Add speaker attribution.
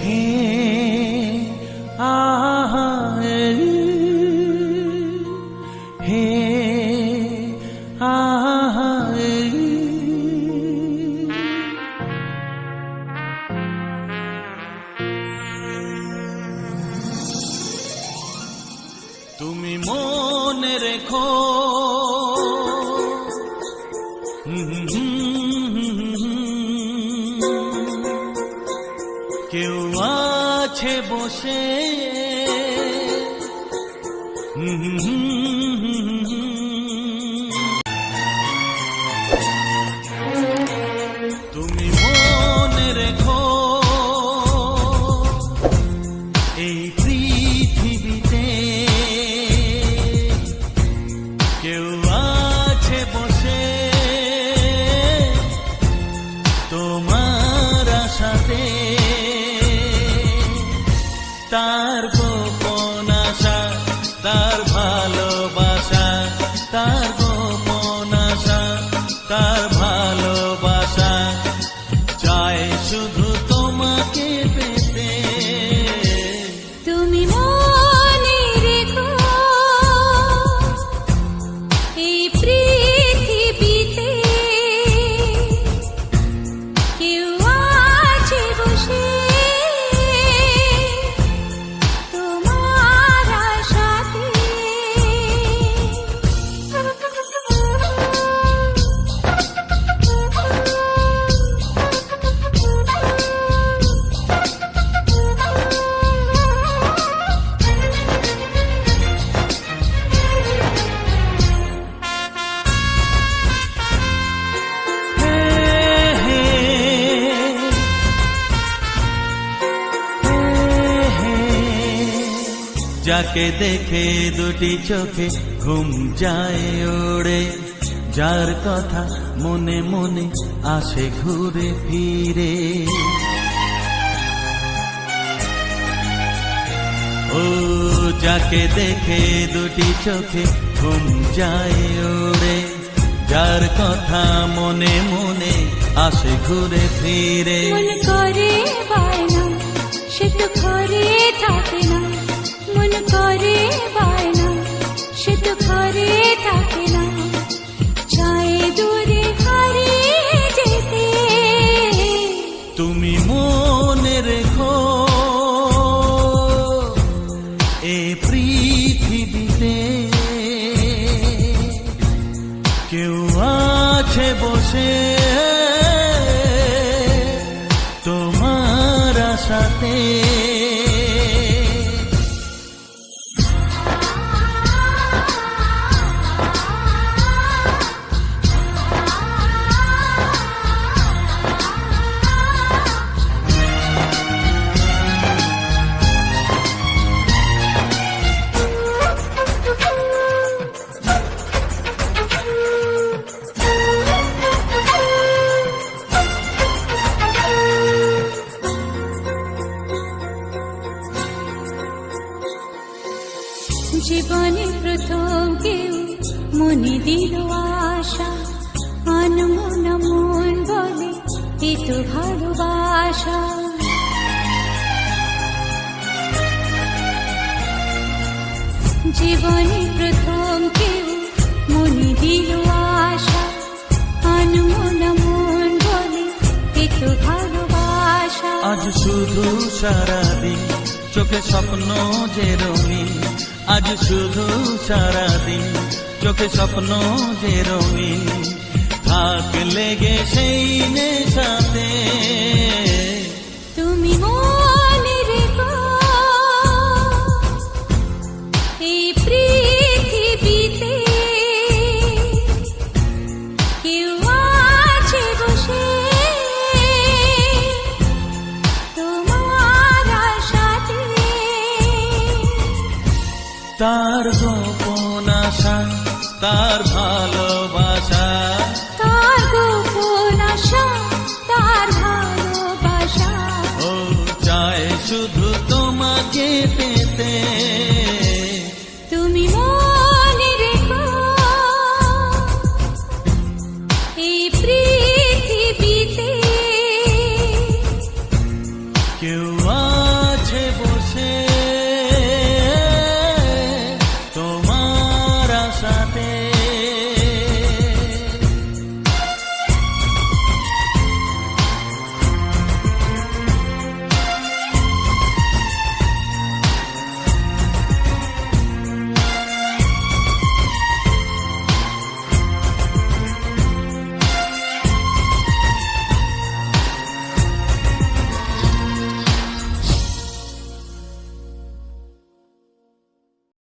Speaker 1: হে হে তুমি মনে রেখো কেউ আছে বসে। তুমি তার যাকে দেখে দুটি চোখে ঘুম যায় ওড়ে যার কথা মনে মনে আসে ঘুরে ফিরে ও যাকে দেখে দুটি চোখে ঘুম যায় ওড়ে যার কথা মনে মনে আসে ঘুরে ফিরে
Speaker 2: মন করে সে তো ঘরে থাকে না মন করে বায়না। জীবনে প্রথম কেউ মনে দিল আশা আনমন মন বলে, এ তো ভালোবাসা। জীবনে প্রথম কেউ মনে দিল আশা আনমন মন বলে, এ ভালোবাসা।
Speaker 1: আজ শুধু সারাদিন, চোখে স্বপ্ন যে রঙিন। আজ শুধু সারাদিন, চোখে স্বপ্ন যে রঙিন। থাক লেগে তার গোপন আশা তার ভালোবাসা।
Speaker 2: তার গোপন আশা তার ভালোবাসা।
Speaker 1: ও চায় শুধু